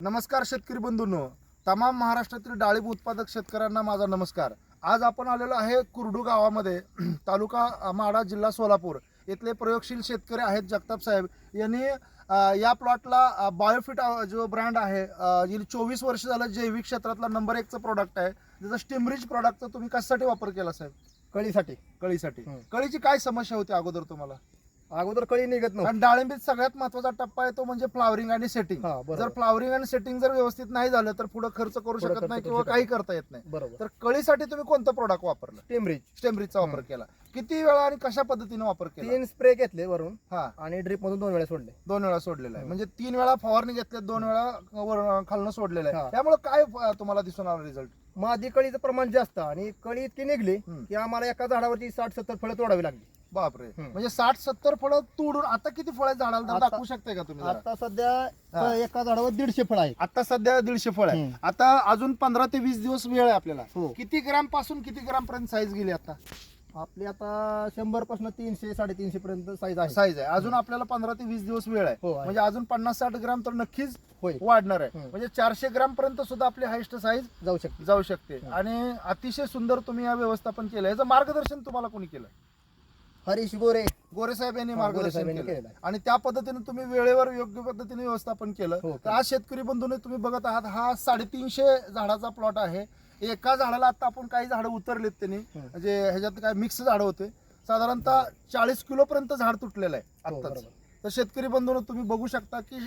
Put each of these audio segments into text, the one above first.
नमस्कार शेतकरी बंधूंनो. तमाम महाराष्ट्रातील डाळिंब उत्पादक शेतकऱ्यांना माझा नमस्कार. आज आपण आलेलो आहे कुर्डू गावामध्ये तालुका माढा जिल्हा सोलापूर इथले प्रयोगशील शेतकरी आहेत जगताप साहेब. यांनी या प्लॉटला बायोफिट जो ब्रँड आहे गेली चोवीस वर्ष झालं जैविक क्षेत्रातला नंबर एकचं प्रोडक्ट आहे. त्याचा स्टिमरिच प्रोडक्टचा तुम्ही कशासाठी वापर केला साहेब? कळीसाठी. कळीसाठी. कळीची काय समस्या होती अगोदर तुम्हाला? अगोदर कळी निघत नव्हती. कारण डाळिंबीत सगळ्यात महत्त्वाचा टप्पा आहे तो म्हणजे फ्लावरिंग आणि सेटिंग हा बरोबर. जर फ्लावरिंग आणि सेटिंग जर व्यवस्थित नाही झालं तर पुढे खर्च करू पुढं शकत खर्च नाही करू किंवा शकत काही करता येत नाही. बरोबर. तर कळीसाठी तुम्ही कोणतं प्रोडक्ट वापरलं? टेमरेज स्टेमरीजचा वापर केला. किती वेळा आणि कशा पद्धतीने वापर केला? तीन स्प्रे घेतले वरून हा. आणि ड्रिप मधून दोन वेळा सोडले. दोन वेळा सोडलेला आहे. म्हणजे तीन वेळा फवारणी घेतल्या दोन वेळा वर खालनं सोडलेलं आहे. हा. त्यामुळे काय अं, तुम्हाला दिसून आला रिझल्ट मादी कळीचं प्रमाण जास्त आणि कळी इतकी निघली. की आम्हाला एका झाडावरती साठ सत्तर फळं तोडावी लागली. बापरे. म्हणजे साठ सत्तर फळं तोडून आता किती फळं आहे झाडाला? दाखवू शकते का तुम्ही? आता सध्या. एका झाडावर दीडशे फळ आहेत. आता सध्या दीडशे फळ आहे. आता अजून पंधरा ते वीस दिवस वेळ आहे आपल्याला. हो. किती ग्रामपासून किती ग्राम पर्यंत साईज गेली आता? आपली आता शंभरपासून तीनशे साडेतीनशे पर्यंत साईज आहे. साईज आहे. अजून आपल्याला पंधरा ते वीस दिवस वेळ आहे. हो आहे. म्हणजे अजून पन्नास साठ ग्राम तर नक्कीच होय. वाढणार आहे. म्हणजे चारशे ग्राम पर्यंत सुद्धा आपली हायस्ट साईज जाऊ शकते. जाऊ शकते. आणि अतिशय सुंदर तुम्ही या व्यवस्थापन केलं याचं मार्गदर्शन तुम्हाला कोणी केलं हरीश गोरे. गोरे साहेब यांनी हा, गोरे मार्गदर्शन साहेबांनी केलं केलेलं आहे. आणि त्या पद्धतीने तुम्ही वेळेवर योग्य पद्धतीने व्यवस्थापन केलं. हो, तर आज शेतकरी बंधूने तुम्ही बघत आहात हा साडेतीनशे झाडाचा प्लॉट आहे. एका झाडाला आता आपण काही झाडं उतरलेत त्यांनी. हं. म्हणजे ह्याच्यात काय मिक्स झाडं होते. साधारणतः चाळीस किलो पर्यंत झाड तुटलेलं आहे हो, आत्ताच. बरोबर. तर शेतकरी बंधूंनो तुम्ही बघू शकता की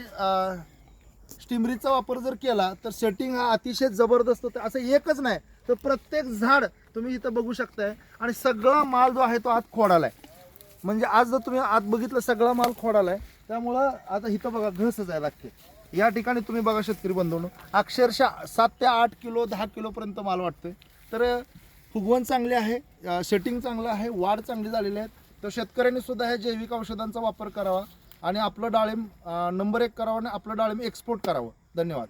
स्टिमरीचा वापर जर केला तर सेटिंग हा अतिशय जबरदस्त होतं. असं एकच नाही तर प्रत्येक झाड तुम्ही इथं बघू शकताय. आणि सगळा माल जो आहे तो आत खोडालाय म्हणजे आज जर तुम्ही आत बघितलं सगळा माल खोडालाय. त्यामुळं आता इथं बघा घसच आहे लागते. या ठिकाणी तुम्ही बघा शेतकरी बंधूंनो अक्षरशः सात ते आठ किलो दहा किलोपर्यंत माल वाटतोय. तर फुगवण चांगले आहे सेटिंग चांगलं आहे वाढ चांगली झालेली आहे. तर शेतकऱ्यांनी सुद्धा ह्या जैविक औषधांचा वापर करावा आणि आपलं डाळिंब नंबर एक करावं आणि आपलं डाळिंब एक्सपोर्ट करावं. धन्यवाद.